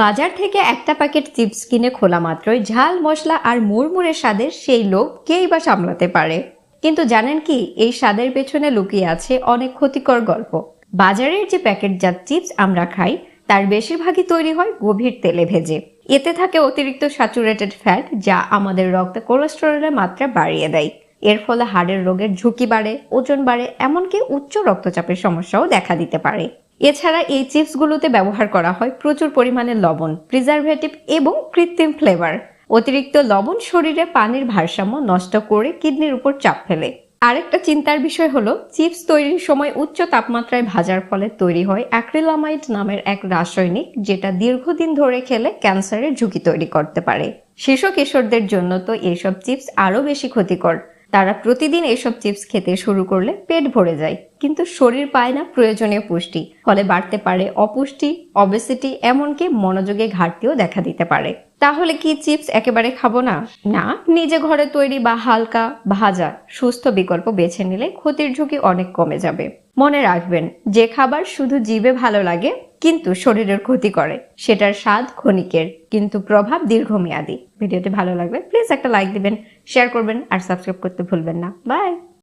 বাজার থেকে একটা প্যাকেট চিপস কিনে খোলা মাত্রই ঝাল, মশলা আর মুড়মুড়ে স্বাদের সেই লোক কেই বা সামলাতে পারে? কিন্তু জানেন কি, এই স্বাদের পেছনে লুকিয়ে আছে অনেক ক্ষতিকর গল্প। বাজারের যে প্যাকেটজাত চিপস আমরা খাই, তার বেশিরভাগই তৈরি হয় গভীর তেলে ভেজে। এতে থাকে অতিরিক্ত স্যাচুরেটেড ফ্যাট, যা আমাদের রক্তে কোলেস্টেরলের মাত্রা বাড়িয়ে দেয়। এর ফলে হাড়ের রোগের ঝুঁকি বাড়ে, ওজন বাড়ে, এমনকি উচ্চ রক্তচাপের সমস্যাও দেখা দিতে পারে। এছাড়া এই চিপসগুলোতে ব্যবহার করা হয় প্রচুর পরিমাণে লবণ প্রিজারভেটিভ এবং কৃত্রিম ফ্লেভার অতিরিক্ত লবণ শরীরে পানির ভারসাম্য নষ্ট করে কিডনির উপর চাপ ফেলে। আরেকটা চিন্তার বিষয় হলো, চিপস তৈরির সময় উচ্চ তাপমাত্রায় ভাজার ফলে তৈরি হয় অ্যাক্রিলামাইড নামের এক রাসায়নিক যেটা দীর্ঘদিন ধরে খেলে ক্যান্সারের ঝুঁকি তৈরি করতে পারে। শিশু কিশোরদের জন্য তো এইসব চিপস আরও বেশি ক্ষতিকর। তারা প্রতিদিন এসব চিপস খেতে শুরু করলে পেট ভরে যায়। কিন্তু শরীর পায় না প্রয়োজনীয় পুষ্টি, ফলে বাড়তে পারে অপুষ্টি অবেসিটি এমনকি মনোযোগে ঘাটতিও দেখা দিতে পারে। তাহলে কি চিপস একেবারে খাব না? না, নিজে ঘরে তৈরি বা হালকা ভাজা সুস্থ বিকল্প বেছে নিলে ক্ষতির ঝুঁকি অনেক কমে যাবে। মনে রাখবেন, যে খাবার শুধু জিভে ভালো লাগে, কিন্তু শরীরের ক্ষতি করে, সেটার স্বাদ ক্ষণিকের, কিন্তু প্রভাব দীর্ঘমেয়াদী। ভিডিওটি ভালো লাগবে প্লিজ একটা লাইক দিবেন, শেয়ার করবেন, আর সাবস্ক্রাইব করতে ভুলবেন না। বাই!